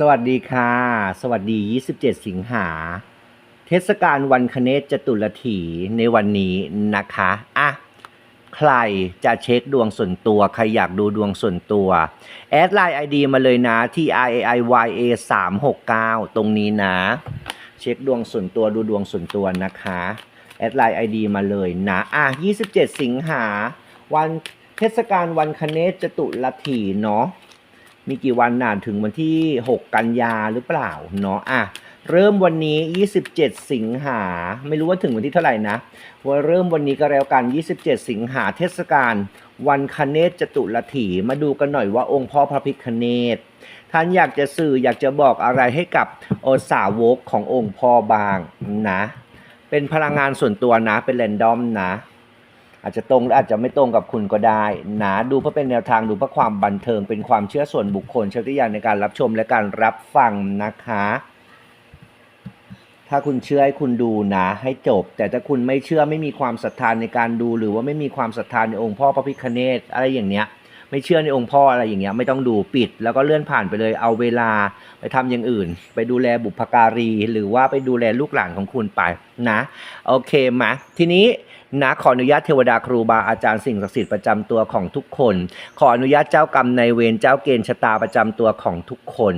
สวัสดีค่ะ สวัสดี 27 สิงหา เทศกาลวันคเนศจตุรถีในวันนี้นะคะอะใครจะเช็คดวงส่วนตัว ใครอยากดูดวงส่วนตัว แอดไลน์ ID มาเลยนะที่ r a i y a 3 6 9 ตรงนี้นะ เช็คดวงส่วนตัวดูดวงส่วนตัวนะคะ แอดไลน์ ID มาเลยนะอะ27 สิงหา วันเทศกาลวันคเนศจตุรถีเนาะ มีกี่วันนานถึงวันที่ 6 กันยาหรือเปล่าเนาะอะเริ่มวันนี้ 27 สิงหา ไม่รู้ว่าถึงวันที่เท่าไหร่นะ ว่าเริ่มวันนี้ก็แล้วกัน 27 สิงหาเทศกาลวันคเนศจตุรถีมาดูกันหน่อยว่าองค์พ่อพระพิคเนศท่านอยากจะสื่ออยากจะบอกอะไรให้กับโอสาวกขององค์พ่อบางนะ เป็นพลังงานส่วนตัวนะเป็นแรนดอมนะ อาจจะตรงอาจจะไม่ตรงกับคุณก็ได้นะดูเพื่อเป็นแนวทางดูเพื่อความบันเทิงเป็นความเชื่อส่วนบุคคลใช้วิจารณญาณในการรับชมและการรับฟังนะคะ ถ้าคุณเชื่อให้คุณดูนะให้จบ แต่ถ้าคุณไม่เชื่อไม่มีความศรัทธานในการดูหรือว่าไม่มีความศรัทธานในองค์พ่อพระพิฆเนศอะไรอย่างเนี้ยไม่เชื่อในองค์พ่ออะไรอย่างเงี้ยไม่ต้องดูปิด แล้วก็เลื่อนผ่านไปเลยเอาเวลาไปทำอย่างอื่น ไปดูแลบุพการี หรือว่าไปดูแลลูกหลานของคุณไปนะ โอเคมาทีนี้ นะขออนุญาตเทวดาครูบาอาจารย์สิ่งศักดิ์สิทธิ์ประจำตัวของทุกคน ขออนุญาตเจ้ากรรมในายเวรเจ้าเกณฑ์ชะตาประจำตัวของทุกคน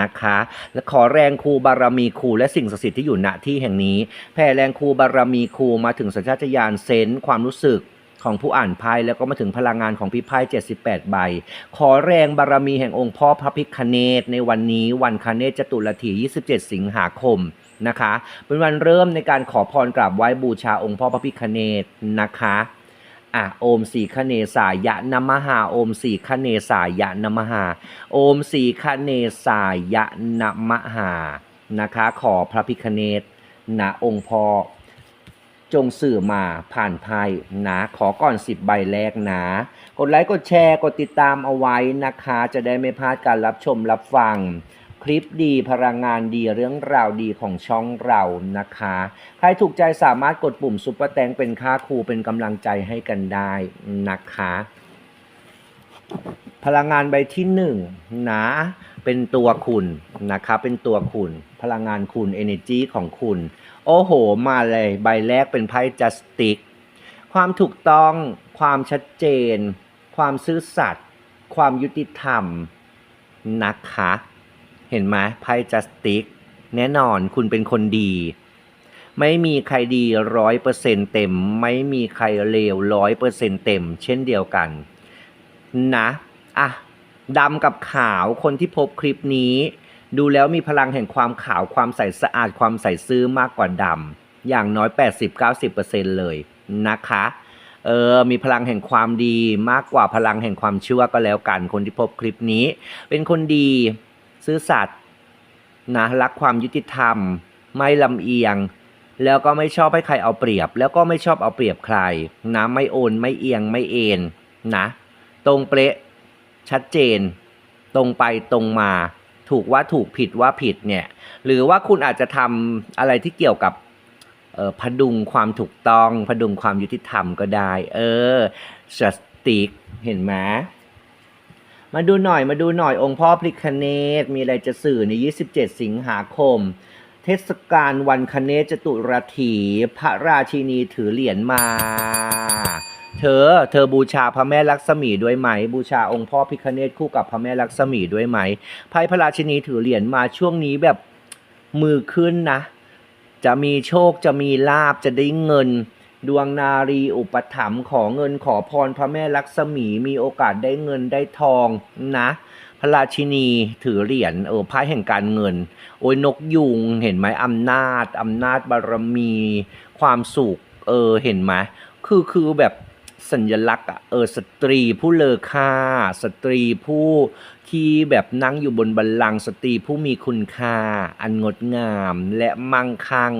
นะคะ และขอแรงครูบารมีครูและสิ่งศักดิ์สิทธิ์ที่อยู่ณที่แห่งนี้ แผ่แรงครูบารมีครูมาถึงสัญชาตญาณเซนส์ความรู้สึกของผู้อ่านไพ่แล้วก็มาถึงพลังงานของพี่ไพ่78 ใบ ขอแรงบารมีแห่งองค์พ่อพระพิคเนตในวันนี้วันคเนศจตุรถี 27 สิงหาคม นะคะ เป็นวันเริ่มในการขอพรกราบไหว้บูชาองค์พ่อพระพิคเนตนะคะอะโอมสีคเนสายะนมหาโอมสีคเนสายะนมหาโอมสีคเนสายะนมหานะคะ ขอพระพิคเนตนะองค์พ่อจงสื่อมาผ่านไพ่นะ ขอก่อน 10 ใบแรกนะ กดไลค์กดแชร์กดติดตามเอาไว้นะคะ จะได้ไม่พลาดการรับชมรับฟัง คลิปดีพลังงานดีเรื่องราวดีของช่องเรานะคะ ใครถูกใจสามารถกดปุ่มซุปเปอร์แตงเป็นค่าครูเป็นกำลังใจให้กันได้นะคะ พลังงานใบที่หนึ่งนะเป็นตัวคุณนะคะเป็นตัวคุณ พลังงานคุณ energy ของคุณ โอ้โห มาเลยใบแรกเป็นไพ่ justice ความถูกต้องความชัดเจน ความซื่อสัตย์ความยุติธรรมนะคะ เห็นไหมไพ่ justice แน่นอนคุณเป็นคนดี ไม่มีใครดีร้อยเปอร์เซ็นเต็ม ไม่มีใครเลวร้อยเปอร์เซ็นเต็ม เช่นเดียวกัน นะอะดำกับขาวคนที่พบคลิปนี้ ดูแล้วมีพลังแห่งความขาวความใสสะอาดความใสซื่อมากกว่าดำอย่างน้อย 80-90%เลยนะคะเออ มีพลังแห่งความดีมากกว่าพลังแห่งความชั่วก็แล้วกัน คนที่พบคลิปนี้ เป็นคนดี ซื่อสัตย์นะรักความยุติธรรม ไม่ลำเอียง แล้วก็ไม่ชอบให้ใครเอาเปรียบ แล้วก็ไม่ชอบเอาเปรียบใครนะไม่โอนไม่เอียงไม่เอ็นนะตรงเป๊ะชัดเจน ตรงไปตรงมา ถูกว่าถูกผิดว่าผิดเนี่ยหรือว่าคุณอาจจะทำอะไรที่เกี่ยวกับออพดุงความถูกต้อง พดุงความยุติธรรมก็ได้ เออสติกเห็นไหม มาดูหน่อยมาดูหน่อยองค์พ่อพริคเนตมีอะไรจะสื่อใน 27 สิงหาคม เทศกาลวันคเนศจตุรถีพระราชินีถือเหรียญมา เธอ เธอบูชาพระแม่ลักษมีด้วยไหม บูชาองค์พ่อพิคเนตคู่กับพระแม่ลักษมีด้วยไหมไพ่พระราชินีถือเหรียญมาช่วงนี้แบบมือขึ้นนะ จะมีโชคจะมีลาบจะได้เงิน ดวงนารีอุปถัมภ์ขอเงินขอพรพระแม่ลักษมีมีโอกาสได้เงินได้ทองนะพระราชินีถือเหรียญเออไพ่แห่งการเงิน โอ้ยนกยุงเห็นไหมอำนาจอำนาจบารมี ความสุขเออเห็นไหมคือคือแบบสัญลักษณ์อะเออสตรีผู้เลอค่า สตรีผู้ที่แบบนั่งอยู่บนบัลลังก์สตรีผู้มีคุณค่า อันงดงามและมั่งคั่ง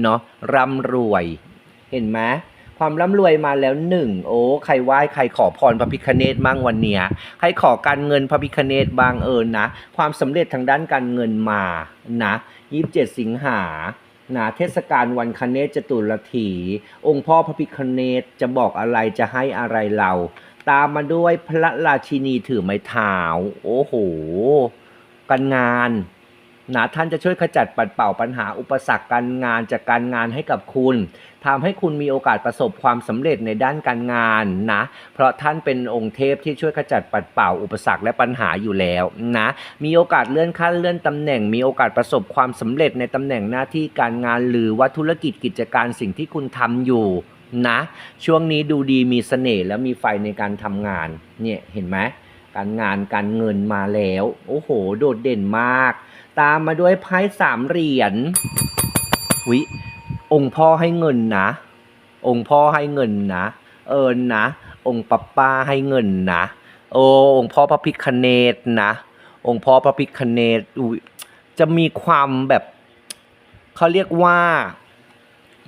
เนาะร่ำรวย เห็นไหมความร่ำรวยมาแล้วหนึ่งโอ้ใครไหว้ใครขอพรพระพิคเนตบ้างวันเนี้ยใครขอการเงินพระพิคเนตบ้างเออนะ ความสำเร็จทางด้านการเงินมานะ27สิงหานะเทศกาลวันคเนศจตุรถี องค์พ่อพระพิคเนตจะบอกอะไรจะให้อะไรเรา ตามมาด้วยพระราชินีถือไม้เท้าโอ้โหกการงานนะท่านจะช่วยขจัดปัดเป่าปัญหาอุปสรรคการงานจากการงานให้กับคุณ ทำให้คุณมีโอกาสประสบความสำเร็จในด้านการงานนะ เพราะท่านเป็นองค์เทพที่ช่วยขจัดปัดเป่าอุปสรรคและปัญหาอยู่แล้วนะ มีโอกาสเลื่อนขั้นเลื่อนตำแหน่ง มีโอกาสประสบความสำเร็จในตำแหน่งหน้าที่การงาน หรือว่าธุรกิจกิจการสิ่งที่คุณทำอยู่นะ ช่วงนี้ดูดีมีเสน่ห์และมีไฟในการทำงานเนี่ยเห็นไหมการงานการเงินมาแล้ว โอ้โห โดดเด่นมาก ตามมาด้วยไพ่สามเหรียญวิ องค์พ่อให้เงินนะ องค์พ่อให้เงินนะ เอิญนะ องค์ปัปป้าให้เงินนะ โอ้องค์พ่อพระพิคเนตนะ องค์พ่อพระพิคเนตอุ๊ยจะมีความแบบเขาเรียกว่า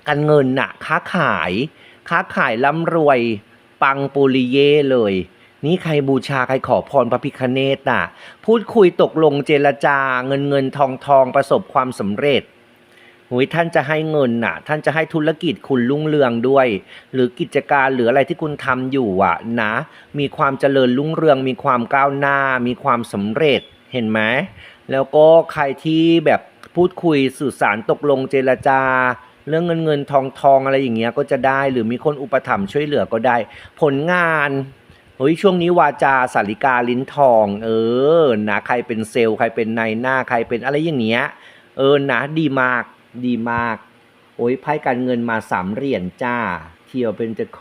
การเงินน่ะ ค้าขาย ค้าขายร่ำรวย ปังปุริเย่เลย นี่ใครบูชาใครขอพรพระพิคเนตน่ะ พูดคุยตกลงเจรจาเงินเงินทองทองประสบความสำเร็จ หุยท่านจะให้เงินน่ะ ท่านจะให้ธุรกิจคุณรุ่งเรืองด้วย หรือกิจการหรืออะไรที่คุณทำอยู่อะนะ มีความเจริญรุ่งเรือง มีความก้าวหน้า มีความสำเร็จเห็นไหมแล้วก็ใครที่แบบพูดคุยสื่อสารตกลงเจรจา เรื่องเงินเงินทองทองอะไรอย่างเงี้ยก็จะได้หรือมีคนอุปถัมภ์ช่วยเหลือก็ได้ ผลงานเฮ้ยช่วงนี้วาจาสาริกาลิ้นทอง เออนะใครเป็นเซลล์ใครเป็นนายหน้าใครเป็นอะไรอย่างเงี้ยเออนะดีมาก ดีมาก โอ้ยไพ่การเงินมาสามเหรียญจ้าเทียวเป็นเจโค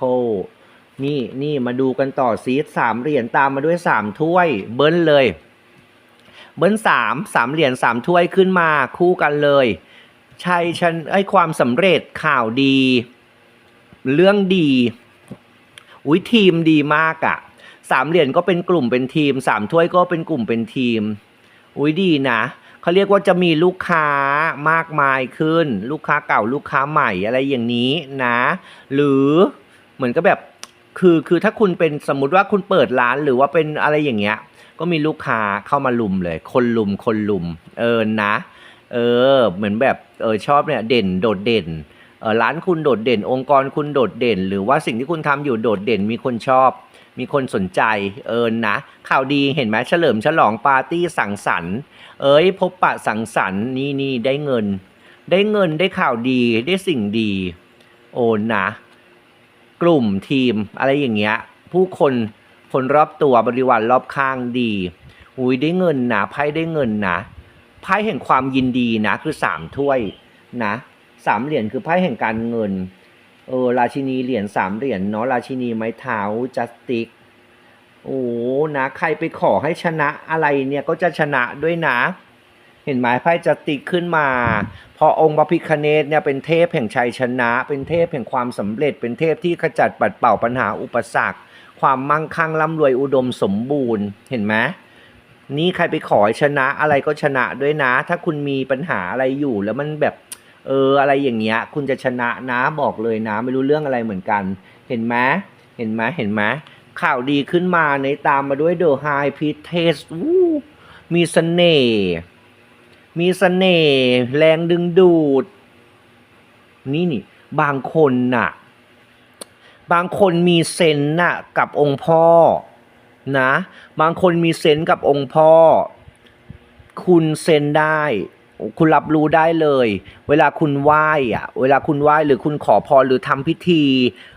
นี่นี่มาดูกันต่อซีสามเหรียญตามมาด้วยสามถ้วย เบิ้ลเลย เบิ้ลสามสามเหรียญสามถ้วยขึ้นมาคู่กันเลยชัยชันไอ้ความสำเร็จข่าวดี เรื่องดีอุ้ยทีมดีมากอะสามเหรียญก็เป็นกลุ่มเป็นทีมสามถ้วยก็เป็นกลุ่มเป็นทีม อุ้ยดีนะ เขาเรียกว่าจะมีลูกค้ามากมายขึ้น ลูกค้าเก่าลูกค้าใหม่อะไรอย่างนี้นะ หรือเหมือนกับแบบคือคือถ้าคุณเป็นสมมติว่าคุณเปิดร้านหรือว่าเป็นอะไรอย่างเงี้ย ก็มีลูกค้าเข้ามาลุมเลย คนลุมคนลุม เออนะ เออ เหมือนแบบเออชอบเนี่ยเด่นโดดเด่นเออร้านคุณโดดเด่น องค์กรคุณโดดเด่น หรือว่าสิ่งที่คุณทำอยู่โดดเด่นมีคนชอบ มีคนสนใจเออนะ ข่าวดีเห็นไหมเฉลิมฉลองปาร์ตี้สังสรรค์ เอ้ย พบปะสังสรรค์นี่นี่ได้เงิน ได้เงินได้ข่าวดีได้สิ่งดี โอนนะ กลุ่มทีมอะไรอย่างเงี้ย ผู้คนคนรอบตัวบริวารรอบข้างดีอุ้ยได้เงินนะไพ่ได้เงินนะไพ่แห่งความยินดีนะคือสามถ้วยนะสามเหรียญคือไพ่แห่งการเงิน เออราชินีเหรียญสามเหรียญเนาะราชินีไม้เท้าจัสติกโอ้นะใครไปขอให้ชนะอะไรเนี่ยก็จะชนะด้วยนะ เห็นไหมไพ่จัสติกขึ้นมา พอองค์พระพิคเนตเนี่ยเป็นเทพแห่งชัยชนะ เป็นเทพแห่งความสำเร็จ เป็นเทพที่ขจัดปัดเป่าปัญหาอุปสรรค ความมั่งคั่งร่ำรวยอุดมสมบูรณ์เห็นไหมนี่ใครไปขอให้ชนะอะไรก็ชนะด้วยนะ ถ้าคุณมีปัญหาอะไรอยู่แล้วมันแบบ เอออะไรอย่างเงี้ย คุณจะชนะนะบอกเลยนะ ไม่รู้เรื่องอะไรเหมือนกัน เห็นไหมเห็นไหมเห็นไหมข่าวดีขึ้นมาในตามมาด้วยเดอะไฮพีเทสมีเสน่ห์มีเสน่ห์แรงดึงดูด นี่นี่ บางคนน่ะ บางคนมีเซนน่ะ กับองค์พ่อนะ บางคนมีเซนกับองค์พ่อ คุณเซนได้ คุณรับรู้ได้เลย เวลาคุณไหว้อะเวลาคุณไหว้หรือคุณขอพรหรือทำพิธี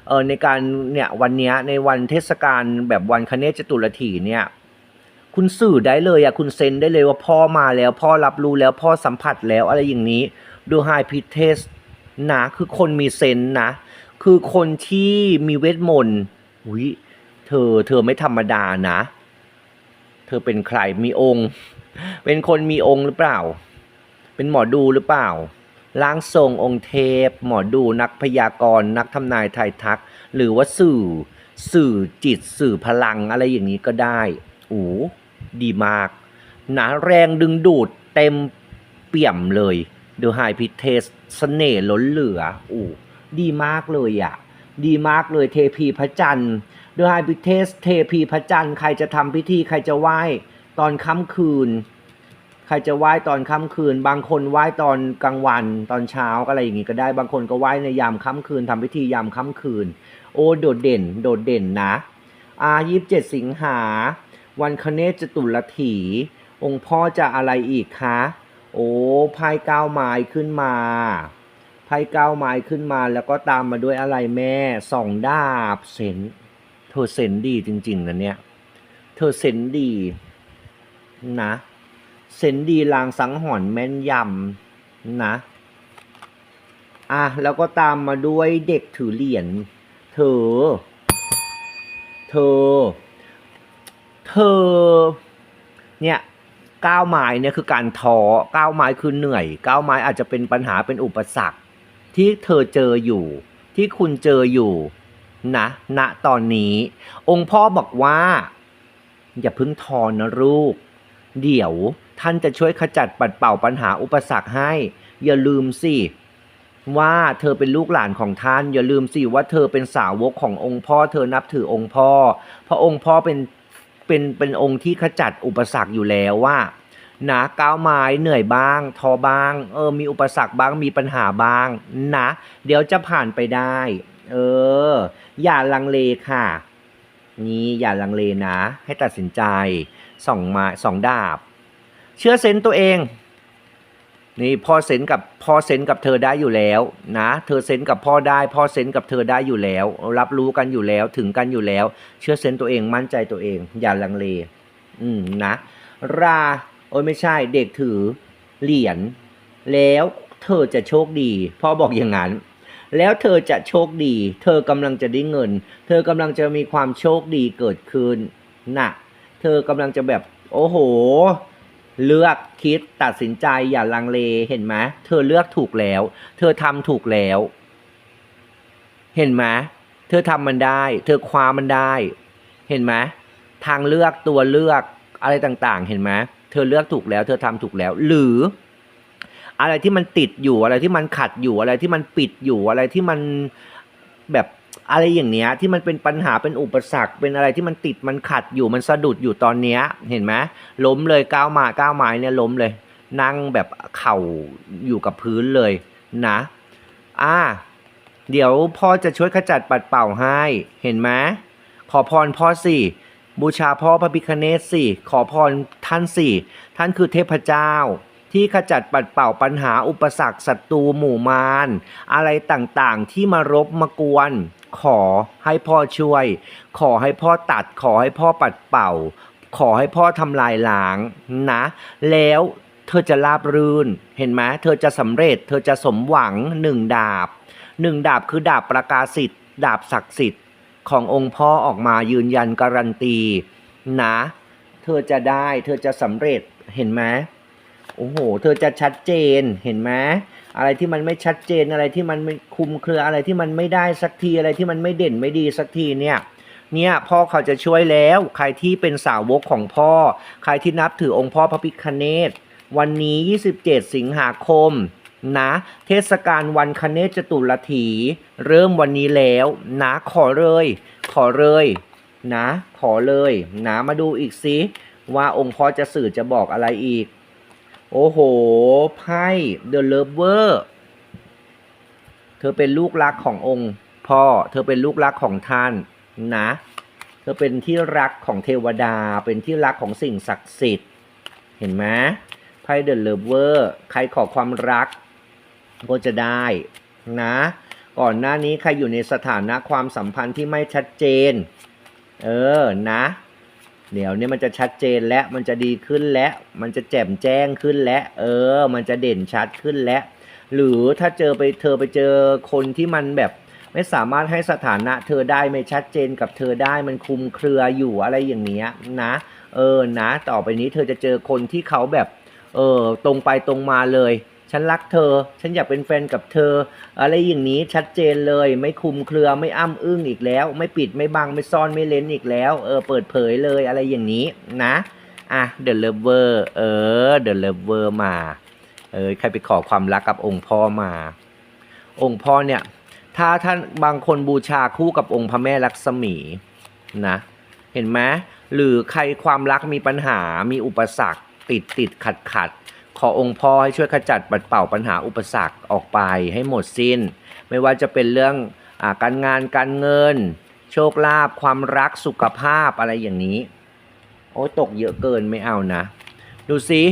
เออในการเนี่ยวันนี้ในวันเทศกาลแบบวันคเนศจตุรถีเนี่ยคุณสื่อได้เลยอะคุณเซนได้เลยว่าพ่อมาแล้ว พ่อรับรู้แล้วพ่อสัมผัสแล้วอะไรอย่างนี้ดูไฮพิเทสนะคือคนมีเซนนะ คือคนที่มีเวทมนต์อุ้ยเธอเธอไม่ธรรมดานะ เธอเป็นใครมีองค์ เป็นคนมีองค์หรือเปล่า เป็นหมอดูหรือเปล่าร่างทรงองค์เทพ หมอดูนักพยากรณ์นักทำนายทายทัก หรือว่าสื่อ สื่อจิตสื่อพลังอะไรอย่างนี้ก็ได้โอ้ดีมาก หนะแรงดึงดูดเต็มเปี่ยมเลยดูไฮพิเทสเสน่ห์ล้นเหลือโอ้ดีมากเลยอะ ดีมากเลยเทพีพระจันทร์ดูไฮพิเทสเทพีพระจันทร์ใครจะทำพิธีใครจะไหว้ ตอนค่ำคืน ใครจะไหว้ตอนค่ำคืน บางคนไหว้ตอนกลางวันตอนเช้าก็อะไรอย่างงี้ก็ได้ บางคนก็ไหว้ในยามค่ำคืนทำพิธียามค่ำคืน โอ้โดดเด่น โดดเด่นนะอายี่สิบเจ็ดสิงหา วันคเนศจตุรถี องค์พ่อจะอะไรอีกคะโอ้ไพ่เก้าไม้ขึ้นมาไพ่เก้าไม้ขึ้นมาแล้วก็ตามมาด้วยอะไรแม่สองดาบเซนเธอเซนดีจริง ๆนะเนี่ย เธอเซนดีนะ เซนดีลางสังหรณ์แม่นยำนะ อะ แล้วก็ตามมาด้วยเด็กถือเหรียญเธอ เธอ เธอ เนี่ยก้าวไม้เนี่ยคือการท้อก้าวไม้คือเหนื่อยก้าวไม้อาจจะเป็นปัญหาเป็นอุปสรรค ที่เธอเจออยู่ ที่คุณเจออยู่นะณตอนนี้ องค์พ่อบอกว่า อย่าพึ่งทอนนะลูก เดี๋ยว ท่านจะช่วยขจัดปัดเป่าปัญหาอุปสรรคให้ อย่าลืมสิว่าเธอเป็นลูกหลานของท่าน อย่าลืมสิว่าเธอเป็นสาวกขององค์พ่อ เธอนับถือองค์พ่อ เพราะองค์พ่อเป็นเป็นเป็นองค์ที่ขจัดอุปสรรคอยู่แล้วว่านะก้าวไม้เหนื่อยบ้างท้อบ้างเออมีอุปสรรคบ้างมีปัญหาบ้างนะ เดี๋ยวจะผ่านไปได้ เออ อย่าลังเลค่ะ นี่อย่าลังเลนะ ให้ตัดสินใจสองมาสองดาบ เชื่อเซนส์ตัวเอง นี่พ่อเซนส์กับพ่อเซนส์กับเธอได้อยู่แล้วนะ เธอเซนส์กับพ่อได้ พ่อเซนส์กับเธอได้อยู่แล้ว รับรู้กันอยู่แล้วถึงกันอยู่แล้ว เชื่อเซนส์ตัวเองมั่นใจตัวเอง อย่าลังเล อืมนะ ราโอ้ยไม่ใช่เด็กถือเหรียญแล้วเธอจะโชคดีพ่อบอกอย่างนั้น แล้วเธอจะโชคดี เธอกำลังจะได้เงิน เธอกำลังจะมีความโชคดีเกิดขึ้นน่ะ เธอกำลังจะแบบ โอ้โห เลือกคิดตัดสินใจอย่าลังเลเห็นไหมเธอเลือกถูกแล้ว เธอทำถูกแล้ว เห็นไหมเธอทำมันได้ เธอคว้ามันได้ เห็นไหมทางเลือกตัวเลือกอะไรต่างๆ เห็นไหมเธอเลือกถูกแล้ว เธอทำถูกแล้ว หรือ อะไรที่มันติดอยู่อะไรที่มันขัดอยู่อะไรที่มันปิดอยู่อะไรที่มันแบบ อะไรอย่างเนี้ยที่มันเป็นปัญหาเป็นอุปสรรค เป็นอะไรที่มันติดมันขัดอยู่มันสะดุดอยู่ตอนเนี้ยเห็นไหมล้มเลยก้าวมาก้าวไม้เนี่ยล้มเลย นั่งแบบเข่าอยู่กับพื้นเลยนะอ่าเดี๋ยวพ่อจะช่วยขจัดปัดเป่าให้เห็นไหมขอพรพ่อสิบูชาพ่อพระพิคเนศสิขอพรท่านสิท่านคือเทพเจ้า ที่ขจัดปัดเป่าปัญหาอุปสรรคศัตรูหมู่มารอะไรต่างๆ ที่มารบมากวน ขอให้พ่อช่วย ขอให้พ่อตัด ขอให้พ่อปัดเป่า ขอให้พ่อทำลายล้างนะ แล้วเธอจะราบรื่น เห็นไหมเธอจะสำเร็จ เธอจะสมหวังหนึ่งดาบหนึ่งดาบคือดาบประกาศสิทธิ์ดาบศักดิ์สิทธิ์ขององค์พ่อออกมายืนยันการันตีนะ เธอจะได้ เธอจะสำเร็จเห็นไหม โอ้โห เธอจะชัดเจนเห็นไหมอะไรที่มันไม่ชัดเจนอะไรที่มันไม่คุมเครืออะไรที่มันไม่ได้สักทีอะไรที่มันไม่เด่นไม่ดีสักทีเนี่ยเนี่ยพ่อเขาจะช่วยแล้วใครที่เป็นสาวกของพ่อ ใครที่นับถือองค์พ่อพระพิคเนตวันนี้ 27 สิงหาคมนะเทศกาลวันคเนศจตุรถี เริ่มวันนี้แล้วนะขอเลย ขอเลยนะ ขอเลยนะมาดูอีกสิว่าองค์พ่อจะสื่อจะบอกอะไรอีก โอ้โห ไพ่ The Lover เธอเป็นลูกรักขององค์พ่อ เธอเป็นลูกรักของท่านนะ เธอเป็นที่รักของเทวดา เป็นที่รักของสิ่งศักดิ์สิทธิ์ เห็นไหมไพ่ The Lover ใครขอความรัก ก็จะได้นะ ก่อนหน้านี้ใครอยู่ในสถานะความสัมพันธ์ที่ไม่ชัดเจน เออ นะ เดี๋ยวนี้มันจะชัดเจนและมันจะดีขึ้นและมันจะแจ่มแจ้งขึ้นและเออ มันจะเด่นชัดขึ้นและ หรือถ้าเจอไปเธอไปเจอคนที่มันแบบ ไม่สามารถให้สถานะ เธอได้ไม่ชัดเจนกับเธอได้มันคุมเครืออยู่อะไรอย่างเนี้ยนะเออนะ ต่อไปนี้เธอจะเจอคนที่เขาแบบ เออตรงไปตรงมาเลย ฉันรักเธอ ฉันอยากเป็นแฟนกับเธอ อะไรอย่างนี้ชัดเจนเลย ไม่คุมเครือไม่อ้ำอึ้งอีกแล้ว ไม่ปิดไม่บังไม่ซ่อนไม่เล้นอีกแล้วเออเปิดเผยเลยอะไรอย่างนี้นะอะ The Lover เออ The Lover มาเออใครไปขอความรักกับองค์พ่อมา องค์พ่อเนี่ย ถ้าท่านบางคนบูชาคู่กับองค์พระแม่ลักษมีนะเห็นไหมหรือใครความรักมีปัญหามีอุปสรรคติดติดขัดขัด ขอองค์พ่อให้ช่วยขจัดปัดเป่าปัญหาอุปสรรคออกไปให้หมดสิ้น ไม่ว่าจะเป็นเรื่องอการงานการเงิน โชคลาภความรักสุขภาพอะไรอย่างนี้ โอ้ตกเยอะเกินไม่เอานะ ดูสิ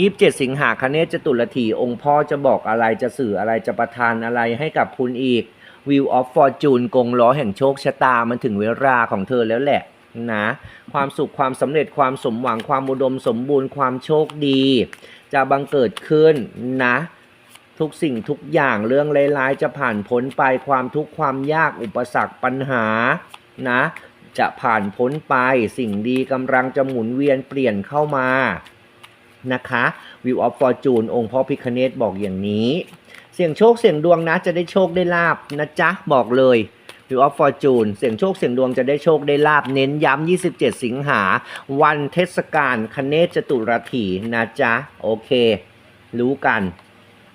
ยี่สิบเจ็ดสิงหาคเนศจตุรถีองค์พ่อจะบอกอะไรจะสื่ออะไรจะประทานอะไรให้กับคุณอีก Wheel of Fortune กงล้อแห่งโชคชะตามันถึงเวลาของเธอแล้วแหละนะความสุขความสำเร็จความสมหวังความอุดมสมบูรณ์ความโชคดี จะบังเกิดขึ้นนะ ทุกสิ่งทุกอย่างเรื่องร้ายๆจะผ่านพ้นไปความทุกข์ความยากอุปสรรคปัญหานะ จะผ่านพ้นไปสิ่งดีกำลังจะหมุนเวียนเปลี่ยนเข้ามานะคะ View of Fortune องค์พ่อพิคเนตบอกอย่างนี้ เสี่ยงโชคเสี่ยงดวงนะจะได้โชคได้ลาบนะจ๊ะ บอกเลย View of Fortune เสียงโชคเสียงดวงจะได้โชคได้ลาบเน้นย้ำ 27 สิงหา วันเทศกาลคเนศจตุรถีนะจ๊ะ โอเค รู้กัน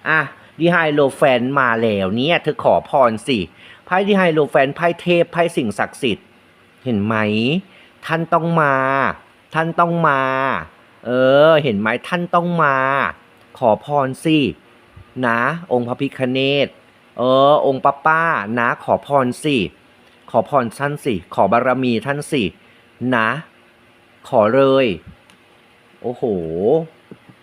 อะดีไฮโลแฟนมาแล้วเนี่ยเธอขอพรสิไพ่ดีไฮโลแฟนไพ่เทพไพ่สิ่งศักดิ์สิทธิ์ เห็นไหม ท่านต้องมา ท่านต้องมา เออ เห็นไหมท่านต้องมา ขอพรสินะ องค์พระพิคเนต เออ องค์ป้าป้านะขอพรสิ ขอพรท่านสิ ขอบารมีท่านสิ นะ ขอเลย โอ้โห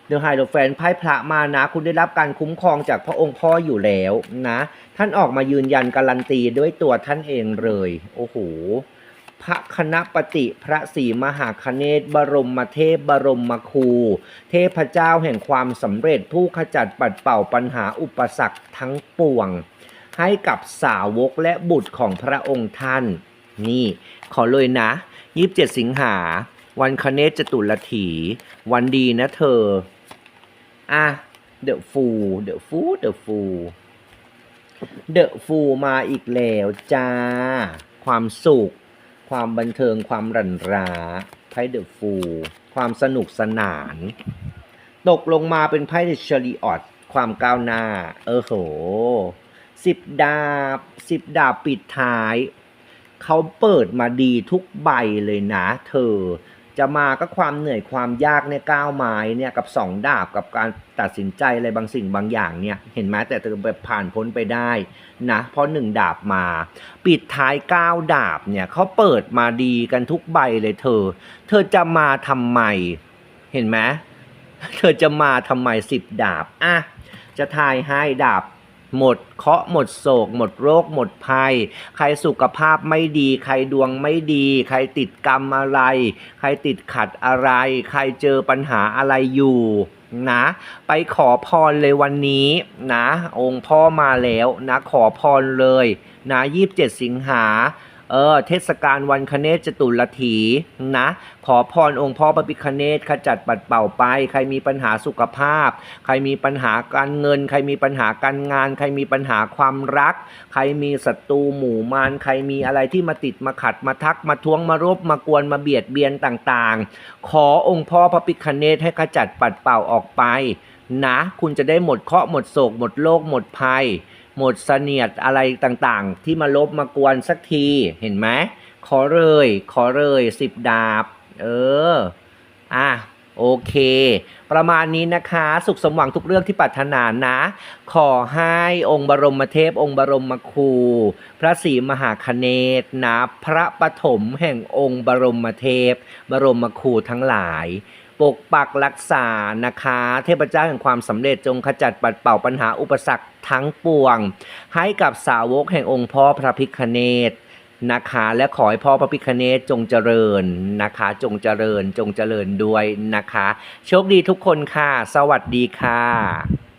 เดี๋ยวไฮโลแฟนไพ่พระมานะ คุณได้รับการคุ้มครองจากพระองค์พ่ออยู่แล้วนะ ท่านออกมายืนยันการันตีด้วยตัวท่านเองเลย โอ้โห พระคณะปฏิพระศรีมหาคเนศบรมเทพบรมครู เทพเจ้าแห่งความสำเร็จผู้ขจัดปัดเป่าปัญหาอุปสรรคทั้งปวง ให้กับสาวกและบุตรของพระองค์ท่าน นี่ ขอเลยนะ 27 สิงหา วันคเนศจตุรถี วันดีนะเธอ อะเดอะฟูเดอะฟูเดอะฟูเดอะฟูมาอีกแล้วจ้า ความสุข ความบันเทิงความรันราไพ่เดอะฟูลความสนุกสนาน ตกลงมาเป็นไพ่เดอะชริออตความก้าวหน้า เออโหสิบดาบสิบดาบปิดท้าย เขาเปิดมาดีทุกใบเลยนะ เธอ จะมาก็ความเหนื่อยความยากเนี่ยก้าวไม้เนี่ยกับสองดาบกับการตัดสินใจอะไรบางสิ่งบางอย่างเนี่ยเห็นไหมแต่เธอแบบผ่านพ้นไปได้นะเพราะหนึ่งดาบมา ปิดท้ายก้าวดาบเนี่ยเขาเปิดมาดีกันทุกใบเลยเธอ เธอจะมาทำไม เห็นไหมเธอจะมาทำไมสิบดาบอะจะทายให้ดาบ หมดเคราะห์หมดโศก หมดโรค หมดภัย ใครสุขภาพไม่ดี ใครดวงไม่ดี ใครติดกรรมอะไร ใครติดขัดอะไร ใครเจอปัญหาอะไรอยู่นะ ไปขอพรเลยวันนี้นะ องค์พ่อมาแล้วนะ ขอพรเลยนะ27สิงหา เออเทศกาลวันคเนศจตุรถีนะขอพรองค์พ่อพระพิคเนศขจัดปัดเป่าไป ใครมีปัญหาสุขภาพ ใครมีปัญหาการเงิน ใครมีปัญหาการงาน ใครมีปัญหาความรัก ใครมีศัตรูหมู่มารใครมีอะไรที่มาติดมาขัดมาทักมาท้วงมารบมากวนมาเบียดเบียนต่างๆ ขอองค์พ่อพระพิคเนศให้ขจัดปัดเป่าออกไปนะ คุณจะได้หมดเคราะห์หมดโศกหมดโรคหมดภัย หมดเสนียดอะไรต่างๆ ที่มาลบมากวนสักทีเห็นไหมขอเลย ขอเลยสิบดาบ เออ อะโอเค ประมาณนี้นะคะ สุขสมหวังทุกเรื่องที่ปรารถนานะ ขอให้องค์บรมเทพ องค์บรมครู พระศรีมหาคเนศนะ พระปฐมแห่งองค์บรมเทพ บรมครูทั้งหลาย ปกปักรักษานะคะ เทพเจ้าแห่งความสำเร็จจงขจัดปัดเป่าปัญหาอุปสรรคทั้งปวง ให้กับสาวกแห่งองค์พ่อพระพิคเนศนะคะและขอให้พ่อพระพิคเนศจงเจริญนะคะ จงเจริญจงเจริญด้วยนะคะ โชคดีทุกคนค่ะ สวัสดีค่ะ